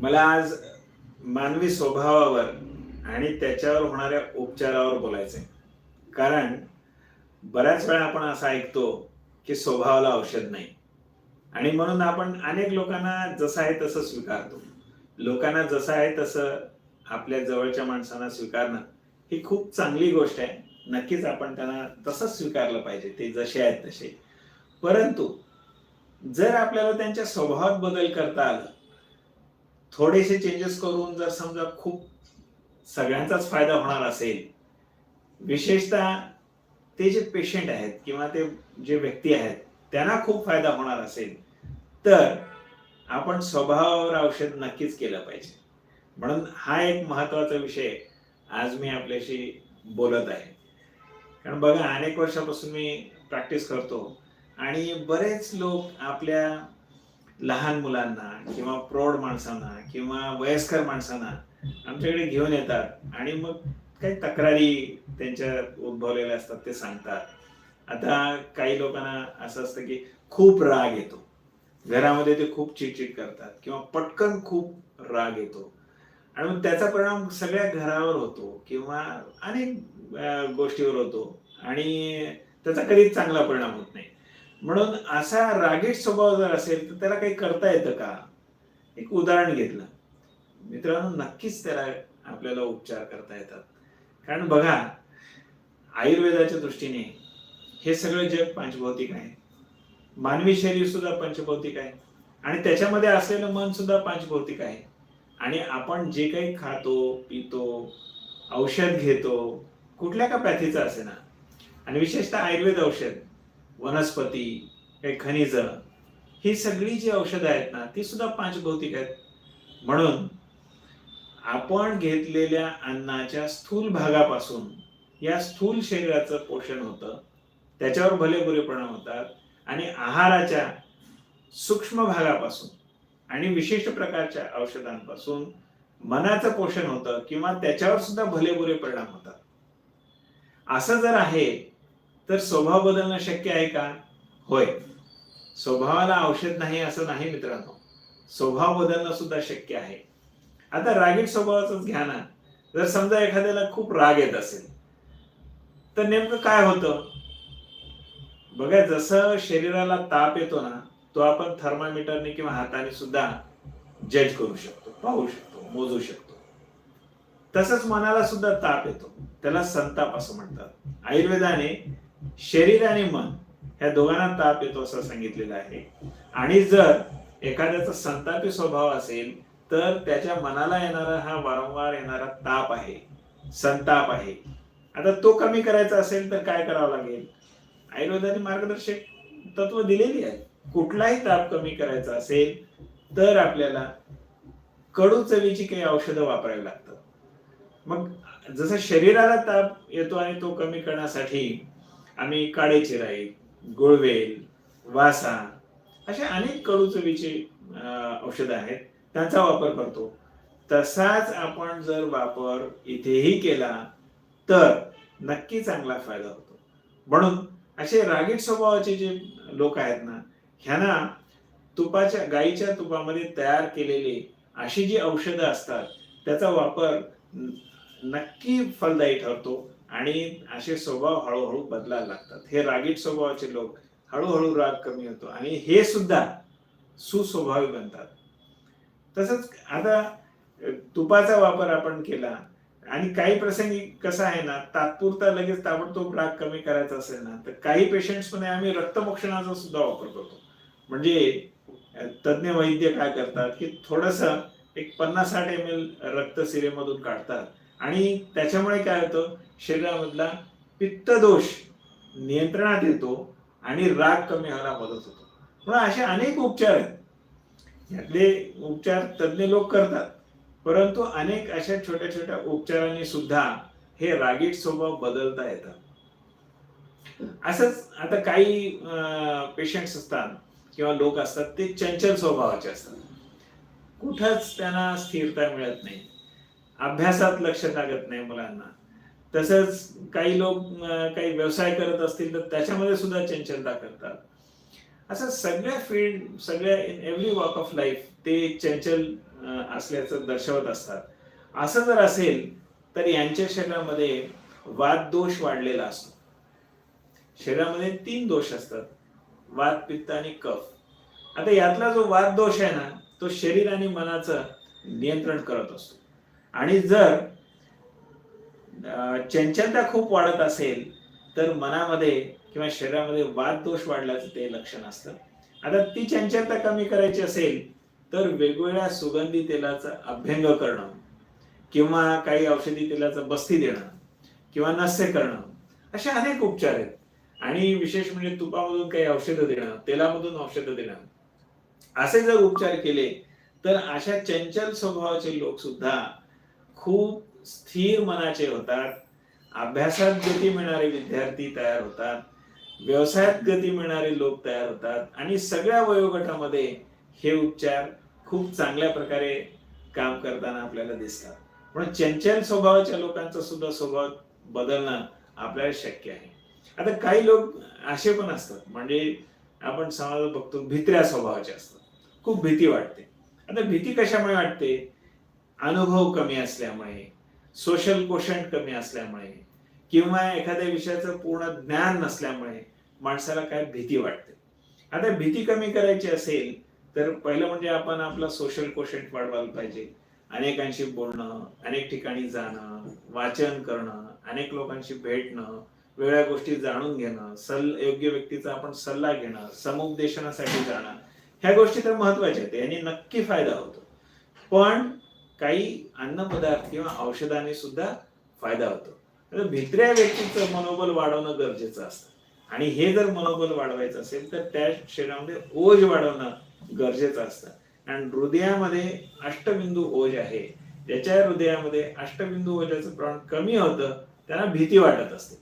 मला आज मानवी स्वभावावर आणि त्याच्यावर होणाऱ्या उपचारावर बोलायचं आहे कारण बऱ्याच वेळा आपण असं ऐकतो की स्वभावाला औषध नाही. आणि म्हणून आपण अनेक लोकांना जसं आहे तसं स्वीकारतो. लोकांना जसं आहे तसं आपल्या जवळच्या माणसांना स्वीकारणं ही खूप चांगली गोष्ट आहे. नक्कीच आपण त्यांना तसंच स्वीकारलं पाहिजे ते जसे आहेत तसे. परंतु जर आपल्याला त्यांच्या स्वभावात बदल करता आलं थोडेसे चेंजेस करून जर समजा खूप सगळ्यांचाच फायदा होणार असेल विशेषतः ते जे पेशंट आहेत किंवा ते जे व्यक्ती आहेत त्यांना खूप फायदा होणार असेल तर आपण स्वभावावर औषध नक्कीच केलं पाहिजे. म्हणून हा एक महत्त्वाचा विषय आज मी आपल्याशी बोलत आहे. कारण बघा अनेक वर्षापासून मी प्रॅक्टिस करतो आणि बरेच लोक आपल्या लहान मुलांना किंवा प्रौढ माणसांना किंवा वयस्कर माणसांना आमच्याकडे घेऊन येतात आणि मग काही तक्रारी त्यांच्या उद्भवलेल्या असतात ते सांगतात. आता काही लोकांना असं असतं की खूप राग येतो. घरामध्ये ते खूप चिडचिड करतात किंवा पटकन खूप राग येतो. आणि मग त्याचा परिणाम सगळ्या घरावर होतो किंवा अनेक गोष्टीवर होतो आणि त्याचा कधीच चांगला परिणाम होत नाही. म्हणून असा रागीट स्वभाव जर असेल तर त्याला काही करता येतं का? एक उदाहरण घेतलं. मित्रांनो नक्कीच त्याला आपल्याला उपचार करता येतात. कारण बघा आयुर्वेदाच्या दृष्टीने हे सगळं जग पंचभौतिक आहे. मानवी शरीर सुद्धा पंचभौतिक आहे. आणि त्याच्यामध्ये असलेलं मन सुद्धा पंचभौतिक आहे. आणि आपण जे काही खातो पितो औषध घेतो कुठल्या का पॅथीचं असे ना आणि विशेषतः आयुर्वेद औषध. वनस्पती काही खनिज ही सगळी जी औषधं आहेत ना ती सुद्धा पंचभौतिक आहेत. म्हणून आपण घेतलेल्या अन्नाच्या स्थूल भागापासून या स्थूल शरीराचं पोषण होतं त्याच्यावर भले बुरे परिणाम होतात आणि आहाराच्या सूक्ष्म भागापासून आणि विशिष्ट प्रकारच्या औषधांपासून मनाचं पोषण होतं किंवा त्याच्यावर सुद्धा भले बुरे परिणाम होतात. असं जर आहे तर स्वभाव बदलणं शक्य आहे का? होय. स्वभावाला औषध नाही असं नाही मित्रांनो. स्वभाव बदलणं सुद्धा शक्य आहे. आता रागीट स्वभावाचंच घ्या ना. जर समजा एखाद्याला खूप राग येत असेल तर नेमकं काय होतं? बघा जसं शरीराला ताप येतो ना तो आपण थर्मामीटरने किंवा हाताने सुद्धा जज करू शकतो पाहू शकतो मोजू शकतो. तसंच मनाला सुद्धा ताप येतो. त्याला संताप असं म्हणतात. आयुर्वेदाने शरीर आणि मन ह्या दोघांना ताप येतो असं सांगितलेलं आहे. आणि जर एखाद्याचा संतापी स्वभाव असेल तर त्याच्या मनाला येणारा हा वारंवार येणारा ताप आहे संताप आहे. आता तो कमी करायचा असेल तर काय करावं लागेल? आयुर्वेदाने मार्गदर्शक तत्व दिलेली आहे. कुठलाही ताप कमी करायचा असेल तर आपल्याला कडू चवीची काही औषधं वापरायला लागतात. मग जसं शरीराला ताप येतो आणि तो कमी करण्यासाठी आम्ही काडेचिराई गुळवेल वासा अशा अनेक कडूचवीचे औषधं आहेत. त्यांचा वापर करतो. तसाच आपण जर वापर इथेही केला तर नक्की चांगला फायदा होतो. म्हणून असे रागीट स्वभावाचे जे लोक आहेत ना ह्यांना तुपाच्या गाईच्या तुपामध्ये तयार केलेली अशी जी औषधं असतात त्याचा वापर नक्की फलदायी ठरतो. आणि असे स्वभाव हळूहळू बदलायला लागतात. हे रागीट स्वभावाचे लोक हळूहळू राग कमी होतो आणि हे सुद्धा सुस्वभावी बनतात. तसंच आता तुपाचा वापर आपण केला आणि काही प्रसंगी कसं आहे ना तात्पुरता लगेच ताबडतोब राग कमी करायचा असेल ना तर काही पेशंट्समध्ये आम्ही रक्तमोक्षणाचा सुद्धा वापर करतो. म्हणजे तज्ज्ञ वैद्य काय करतात की थोडस एक पन्नास साठ एम एल रक्त सिरेमधून काढतात. आणि त्याच्यामुळे काय होतं? शरीरामधला पित्तदोष नियंत्रणात येतो आणि राग कमी व्हायला मदत होतो. म्हणून असे अनेक उपचार आहेत. यातले उपचार तज्ज्ञ लोक करतात. परंतु अनेक अशा छोट्या छोट्या उपचारांनी सुद्धा हे रागीट स्वभाव बदलता येतात. असंच आता काही पेशंट्स असतात किंवा लोक असतात ते चंचल स्वभावाचे असतात. कुठंच त्यांना स्थिरता मिळत नाही. अभ्यासात लक्ष लागत नाही मुलांना. तसंच काही लोक काही व्यवसाय करत असतील तर त्याच्यामध्ये सुद्धा चंचलता करतात. असं सगळ्या फील्ड सगळ्या in every walk of life ते चंचल असल्याचं दर्शवत असतात. असं जर असेल तर यांच्या शरीरामध्ये वाद दोष वाढलेला असतो. शरीरामध्ये तीन दोष असतात. वाद पित्त आणि कफ. आता यातला जो वाद दोष आहे ना तो शरीर आणि मनाचं नियंत्रण करत असतो. आणि जर चंचलता खूप वाढत असेल तर मनामध्ये किंवा शरीरामध्ये वात दोष वाढल्याचं ते लक्षण असतं. आता ती चंचलता कमी करायची असेल तर वेगवेगळ्या सुगंधी तेलाचा अभ्यंग करणं किंवा काही औषधी तेलाचं बस्ती देणं किंवा नस्य करणं असे अनेक उपचार आहेत. आणि विशेष म्हणजे तुपामधून काही औषधं देणं तेलामधून औषधं देणं असे जर उपचार केले तर अशा चंचल स्वभावाचे लोक सुद्धा खूप स्थिर मनाचे होतात. अभ्यासात गती मिळणारे विद्यार्थी तयार होतात. व्यवसायात गती मिळणारे लोक तयार होतात. आणि सगळ्या वयोगटामध्ये हे उपचार खूप चांगल्या प्रकारे काम करताना आपल्याला दिसतात. म्हणून चंचल स्वभावाच्या लोकांचा सुद्धा स्वभाव बदलणं आपल्याला शक्य आहे. आता काही लोक असे पण असतात. म्हणजे आपण समाजात बघतो भित्र्या स्वभावाचे असतात. खूप भीती वाटते. आता भीती कशामुळे वाटते? अनुभव कमी असल्यामुळे सोशल कोशंट कमी असल्यामुळे किंवा एखाद्या विषयाचं पूर्ण ज्ञान नसल्यामुळे माणसाला काय भीती वाटते. आता भीती कमी करायची असेल तर पहिलं म्हणजे आपण आपला सोशल कोशंट वाढवायला पाहिजे. अनेकांशी बोलणं अनेक ठिकाणी जाणं वाचन करणं अनेक लोकांशी भेटणं वेगळ्या गोष्टी जाणून घेणं सल योग्य व्यक्तीचा आपण सल्ला घेणं समुपदेशनासाठी जाणं ह्या गोष्टी तर महत्त्वाच्या आहेत यांनी नक्की फायदा होतो. पण काही अन्नपदार्थ किंवा औषधाने सुद्धा फायदा होतो. भित्र्या व्यक्तीचं मनोबल वाढवणं गरजेचं असतं. आणि हे जर मनोबल वाढवायचं असेल तर त्या शरीरामध्ये ओज वाढवणं गरजेचं असतं. आणि हृदयामध्ये अष्टबिंदू ओज आहे. ज्याच्या हृदयामध्ये अष्टबिंदू ओजाचं प्रमाण कमी होतं त्यांना भीती वाटत असते.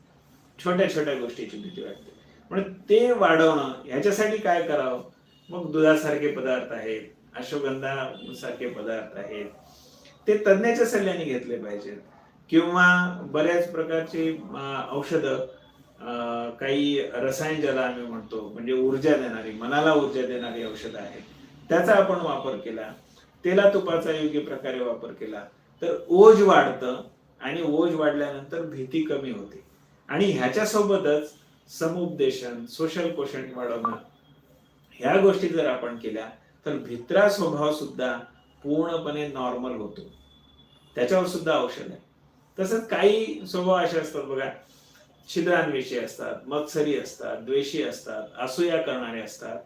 छोट्या छोट्या गोष्टीची भीती वाटते. म्हणून ते वाढवणं ह्याच्यासाठी काय करावं? मग दुधासारखे पदार्थ आहेत अश्वगंधा सारखे पदार्थ आहेत ते तज्ज्ञाच्या सल्ल्याने घेतले पाहिजेत. किंवा बऱ्याच प्रकारची औषधं काही रसायन ज्याला आम्ही म्हणतो म्हणजे ऊर्जा देणारी मनाला ऊर्जा देणारी औषधं आहेत. त्याचा आपण वापर केला. तेला तुपाचा योग्य प्रकारे वापर केला. तर ओज वाढतं आणि ओज वाढल्यानंतर भीती कमी होते. आणि ह्याच्या सोबतच समुपदेशन सोशल क्वेश्चन वाढवणं ह्या गोष्टी जर आपण केल्या तर भित्रा स्वभाव सुद्धा पूर्णपणे नॉर्मल होतो. त्याच्यावर सुद्धा औषध आहे. तसंच काही स्वभाव असे असतात बघा. छिद्रांविषयी असतात मत्सरी असतात द्वेषी असतात असूया करणारे असतात.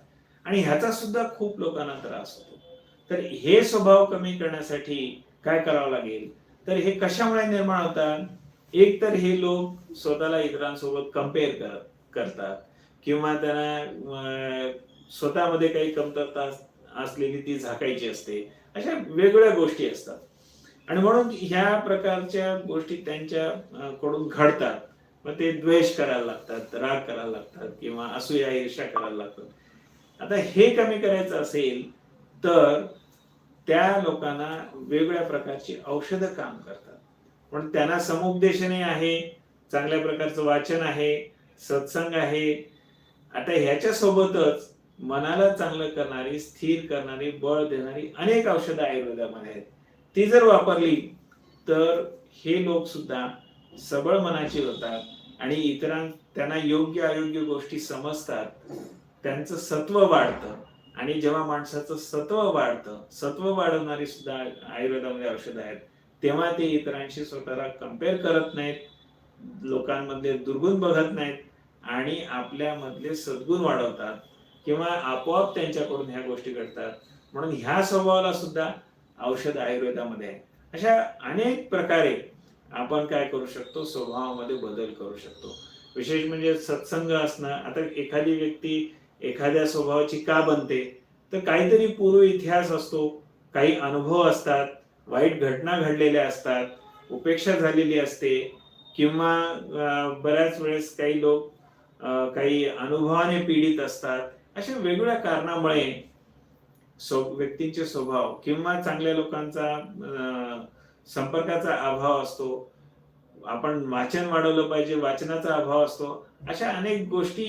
आणि ह्याचा सुद्धा खूप लोकांना त्रास होतो. तर हे स्वभाव कमी करण्यासाठी काय करावं लागेल? तर हे कशामुळे निर्माण होतात? एक तर हे लोक स्वतःला इतरांसोबत कंपेअर करत करतात. किंवा त्यांना स्वतःमध्ये काही कमतरता असलेली ती झाकायची असते. अशा वेगवेगळ्या गोष्टी असतात. आणि म्हणून ह्या प्रकारच्या गोष्टी त्यांच्या कडून घडतात. मग ते द्वेष करायला लागतात राग करायला लागतात किंवा असूया ईर्षा करायला लागतात. आता हे कमी करायचं असेल तर त्या लोकांना वेगवेगळ्या प्रकारची औषधं काम करतात. पण त्यांना समुपदेशने आहे चांगल्या प्रकारचं वाचन आहे सत्संग आहे. आता ह्याच्या सोबतच मनाला चांगलं करणारी स्थिर करणारी बळ देणारी अनेक औषधं आयुर्वेदामध्ये आहेत. ती जर वापरली तर हे लोक सुद्धा सबळ मनाचे होतात आणि इतरां त्यांना योग्य अयोग्य गोष्टी समजतात. त्यांचं सत्व वाढतं आणि जेव्हा माणसाचं सत्व वाढतं सत्व वाढवणारी सुद्धा आयुर्वेदामध्ये औषधं आहेत तेव्हा ते इतरांशी स्वतःला कंपेअर करत नाहीत लोकांमध्ये दुर्गुण बघत नाहीत आणि आपल्यामधले सद्गुण वाढवतात. किंवा आपोआप त्यांच्याकडून ह्या गोष्टी घडतात. म्हणून ह्या स्वभावाला सुद्धा औषध आयुर्वेदामध्ये आहे. अशा अनेक प्रकारे आपण काय करू शकतो? स्वभावामध्ये बदल करू शकतो. विशेष म्हणजे सत्संग असणं आता एखादी व्यक्ती एखाद्या स्वभावाची का बनते? तर काहीतरी पूर्व इतिहास असतो. काही अनुभव असतात. वाईट घटना घडलेल्या असतात. उपेक्षा झालेली असते. किंवा बऱ्याच वेळेस काही लोक काही अनुभवाने पीडित असतात. अशा वेगवेगळ्या कारणामुळे सो व्यक्तींचे स्वभाव किंवा चांगल्या लोकांचा संपर्काचा अभाव असतो. आपण वाचन वाढवलं पाहिजे वाचनाचा अभाव असतो. अशा अनेक गोष्टी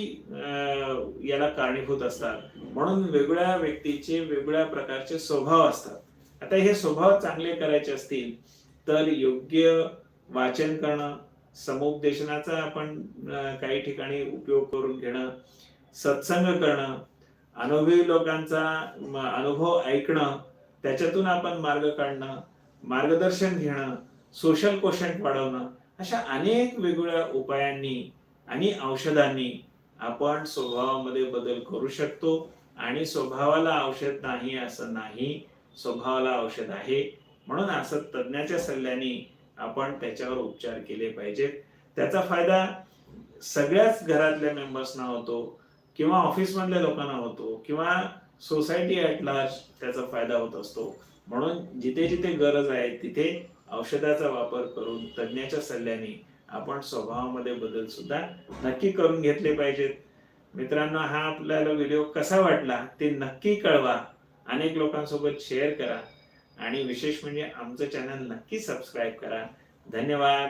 याला कारणीभूत असतात. म्हणून वेगळ्या व्यक्तीचे वेगवेगळ्या प्रकारचे स्वभाव असतात. आता हे स्वभाव चांगले करायचे असतील तर योग्य वाचन करणं समुपदेशनाचा आपण काही ठिकाणी उपयोग करून घेणं सत्संग करणं अनुभवी लोकांचा अनुभव ऐकणं त्याच्यातून आपण मार्ग काढणं मार्गदर्शन घेणं सोशल क्वेश्चन वाढवणं अशा अनेक वेगवेगळ्या उपायांनी आणि औषधांनी आपण स्वभावामध्ये बदल करू शकतो आणि स्वभावाला औषध नाही असं नाही स्वभावाला औषध आहे म्हणून असं तज्ज्ञाच्या सल्ल्याने आपण त्याच्यावर उपचार केले पाहिजेत. त्याचा फायदा सगळ्याच घरातल्या मेंबर्सना होतो. किंवा ऑफिसमधल्या लोकांना होतो किंवा सोसायटी ऍट लार्ज त्याचा फायदा होत असतो. म्हणून जिथे जिथे गरज आहे तिथे औषधाचा वापर करून तज्ज्ञाच्या सल्ल्याने आपण स्वभावामध्ये बदल सुद्धा नक्की करून घेतले पाहिजेत. मित्रांनो हा आपल्याला व्हिडिओ कसा वाटला ते नक्की कळवा. अनेक लोकांसोबत शेअर करा. आणि विशेष म्हणजे आमचं चॅनल नक्की सबस्क्राईब करा. धन्यवाद.